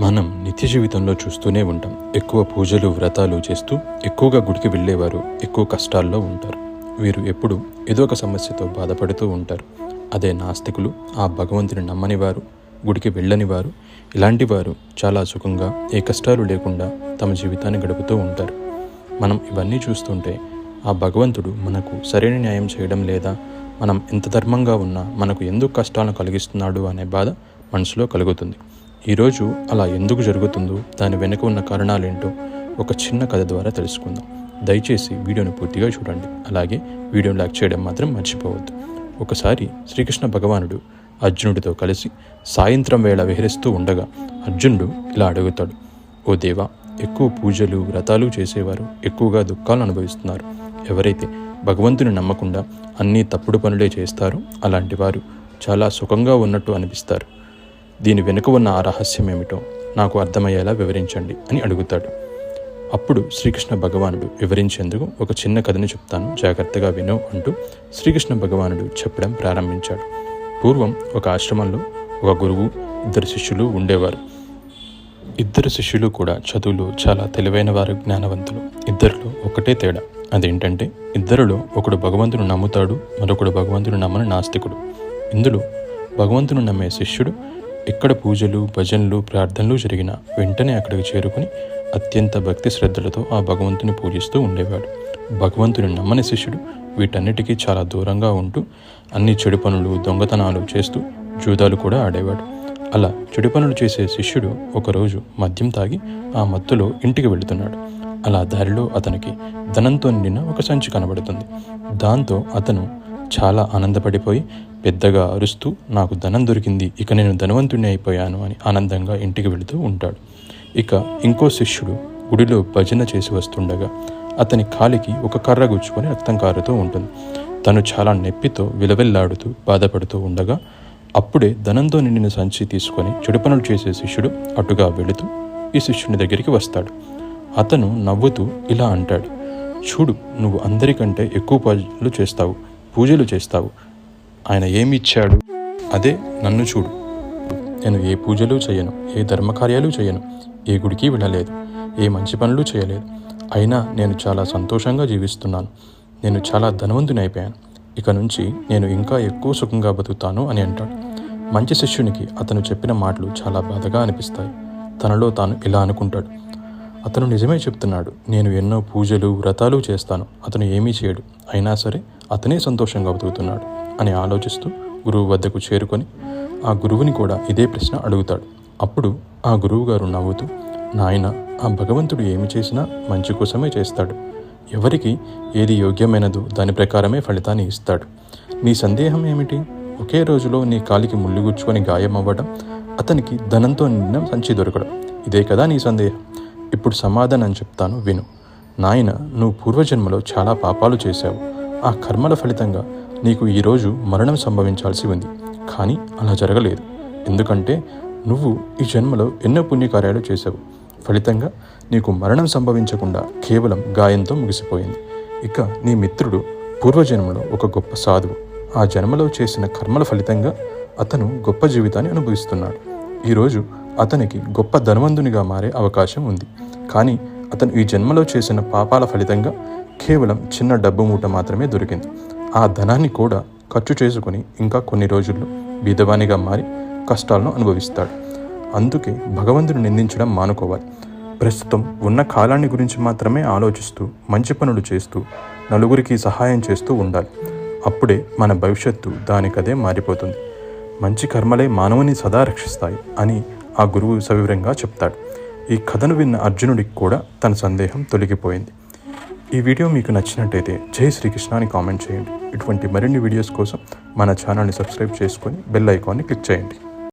మనం నిత్య జీవితంలో చూస్తూనే ఉంటాం. ఎక్కువ పూజలు వ్రతాలు చేస్తూ ఎక్కువగా గుడికి వెళ్ళేవారు ఎక్కువ కష్టాల్లో ఉంటారు. వీరు ఎప్పుడు ఏదో ఒక సమస్యతో బాధపడుతూ ఉంటారు. అదే నాస్తికులు ఆ భగవంతుని నమ్మని వారు గుడికి వెళ్ళని వారు ఇలాంటి వారు చాలా సుఖంగా ఏ కష్టాలు లేకుండా తమ జీవితాన్ని గడుపుతూ ఉంటారు. మనం ఇవన్నీ చూస్తుంటే ఆ భగవంతుడు మనకు సరైన న్యాయం చేయడం లేదా మనం ఎంత ధర్మంగా ఉన్నా మనకు ఎందుకు కష్టాలను కలిగిస్తున్నాడు అనే బాధ మనసులో కలుగుతుంది. ఈరోజు అలా ఎందుకు జరుగుతుందో దాని వెనుక ఉన్న కారణాలేంటో ఒక చిన్న కథ ద్వారా తెలుసుకుందాం. దయచేసి వీడియోను పూర్తిగా చూడండి. అలాగే వీడియోని లైక్ చేయడం మాత్రం మర్చిపోవద్దు. ఒకసారి శ్రీకృష్ణ భగవానుడు అర్జునుడితో కలిసి సాయంత్రం వేళ విహరిస్తూ ఉండగా అర్జునుడు ఇలా అడుగుతాడు ఓ దేవా ఎక్కువ పూజలు వ్రతాలు చేసేవారు ఎక్కువగా దుఃఖాలు అనుభవిస్తున్నారు. ఎవరైతే భగవంతుని నమ్మకుండా అన్నీ తప్పుడు పనులే చేస్తారో అలాంటి వారు చాలా సుఖంగా ఉన్నట్టు అనిపిస్తారు. దీని వెనుక ఉన్న ఆ రహస్యం ఏమిటో నాకు అర్థమయ్యేలా వివరించండి అని అడుగుతాడు. అప్పుడు శ్రీకృష్ణ భగవానుడు వివరించేందుకు ఒక చిన్న కథను చెప్తాను. జాగ్రత్తగా విను అంటూ శ్రీకృష్ణ భగవానుడు చెప్పడం ప్రారంభించాడు. పూర్వం ఒక ఆశ్రమంలో ఒక గురువు ఇద్దరు శిష్యులు ఉండేవారు. ఇద్దరు శిష్యులు కూడా చదువులు చాలా తెలివైన వారు జ్ఞానవంతులు. ఇద్దరిలో ఒకటే తేడా. అదేంటంటే ఇద్దరిలో ఒకడు భగవంతుని నమ్ముతాడు మరొకడు భగవంతుని నమ్మని నాస్తికుడు. ఇందులో భగవంతుని నమ్మే శిష్యుడు ఎక్కడ పూజలు భజనలు ప్రార్థనలు జరిగినా వెంటనే అక్కడికి చేరుకుని అత్యంత భక్తి శ్రద్ధలతో ఆ భగవంతుని పూజిస్తూ ఉండేవాడు. భగవంతుని నమ్మని శిష్యుడు వీటన్నిటికీ చాలా దూరంగా ఉంటూ అన్ని చెడు పనులు దొంగతనాలు చేస్తూ జూదాలు కూడా ఆడేవాడు. అలా చెడు పనులు చేసే శిష్యుడు ఒకరోజు మద్యం తాగి ఆ మత్తులో ఇంటికి వెళుతున్నాడు. అలా దారిలో అతనికి ధనంతో నిండిన ఒక సంచి కనబడుతుంది. దాంతో అతను చాలా ఆనందపడిపోయి పెద్దగా అరుస్తూ నాకు ధనం దొరికింది ఇక నేను ధనవంతుడిని అయిపోయాను అని ఆనందంగా ఇంటికి వెళుతూ ఉంటాడు. ఇక ఇంకో శిష్యుడు గుడిలో భజన చేసి వస్తుండగా అతని కాలికి ఒక కర్ర గుచ్చుకొని రక్తం కారుతూ ఉంటుంది. తను చాలా నొప్పితో విలవెల్లాడుతూ బాధపడుతూ ఉండగా అప్పుడే ధనంతో నిండిన సంచి తీసుకొని చెడు పనులు చేసే శిష్యుడు అటుగా వెళుతూ ఈ శిష్యుని దగ్గరికి వస్తాడు. అతను నవ్వుతూ ఇలా అంటాడు చూడు నువ్వు అందరికంటే ఎక్కువ పనులు చేస్తావు. పూజలు చేస్తావు. ఆయన ఏమి ఇచ్చాడు? అదే నన్ను చూడు. నేను ఏ పూజలు చేయను ఏ ధర్మకార్యాలు చేయను ఏ గుడికి వెళ్ళలేదు ఏ మంచి పనులు చేయలేదు. అయినా నేను చాలా సంతోషంగా జీవిస్తున్నాను. నేను చాలా ధనవంతుని అయిపోయాను. ఇక నుంచి నేను ఇంకా ఎక్కువ సుఖంగా బతుకుతాను అని అంటాడు. మంచి శిష్యునికి అతను చెప్పిన మాటలు చాలా బాధగా అనిపిస్తాయి. తనలో తాను ఇలా అనుకుంటాడు. అతను నిజమే చెప్తున్నాడు నేను ఎన్నో పూజలు వ్రతాలు చేస్తాను అతను ఏమీ చేయడు అయినా సరే అతనే సంతోషంగా బతుకుతున్నాడు అని ఆలోచిస్తూ గురువు వద్దకు చేరుకొని ఆ గురువుని కూడా ఇదే ప్రశ్న అడుగుతాడు. అప్పుడు ఆ గురువు గారు నవ్వుతూ నాయన ఆ భగవంతుడు ఏమి చేసినా మంచి కోసమే చేస్తాడు. ఎవరికి ఏది యోగ్యమైనదో దాని ప్రకారమే ఫలితాన్ని ఇస్తాడు. నీ సందేహం ఏమిటి? ఒకే రోజులో నీ కాలికి ముళ్ళు గుచ్చుకొని గాయం అవ్వడం అతనికి ధనంతో నిన్న సంచి దొరకడం. ఇదే కదా నీ సందేహం. ఇప్పుడు సమాధానం చెప్తాను విను. నాయన నువ్వు పూర్వజన్మలో చాలా పాపాలు చేశావు. ఆ కర్మల ఫలితంగా నీకు ఈరోజు మరణం సంభవించాల్సి ఉంది. కానీ అలా జరగలేదు. ఎందుకంటే నువ్వు ఈ జన్మలో ఎన్నో పుణ్యకార్యాలు చేశావు. ఫలితంగా నీకు మరణం సంభవించకుండా కేవలం గాయంతో ముగిసిపోయింది. ఇక నీ మిత్రుడు పూర్వజన్మలో ఒక గొప్ప సాధువు. ఆ జన్మలో చేసిన కర్మల ఫలితంగా అతను గొప్ప జీవితాన్ని అనుభవిస్తున్నాడు. ఈరోజు అతనికి గొప్ప ధనవంతునిగా మారే అవకాశం ఉంది. కానీ అతను ఈ జన్మలో చేసిన పాపాల ఫలితంగా కేవలం చిన్న డబ్బు మూట మాత్రమే దొరికింది. ఆ ధనాన్ని కూడా ఖర్చు చేసుకుని ఇంకా కొన్ని రోజుల్లో బీదవానిగా మారి కష్టాలను అనుభవిస్తాడు. అందుకే భగవంతుని నిందించడం మానుకోవాలి. ప్రస్తుతం ఉన్న కాలాన్ని గురించి మాత్రమే ఆలోచిస్తూ మంచి పనులు చేస్తూ నలుగురికి సహాయం చేస్తూ ఉండాలి. అప్పుడే మన భవిష్యత్తు దానికదే మారిపోతుంది. మంచి కర్మలే మానవుని సదా రక్షిస్తాయి అని ఆ గురువు సవివరంగా చెప్తాడు. ఈ కథను విన్న అర్జునుడికి కూడా తన సందేహం తొలగిపోయింది. ఈ వీడియో మీకు నచ్చినట్టయితే జై శ్రీకృష్ణ అని కామెంట్ చేయండి. ఇటువంటి మరిన్ని వీడియోస్ కోసం మన ఛానల్ని సబ్స్క్రైబ్ చేసుకొని బెల్ ఐకాన్ని క్లిక్ చేయండి.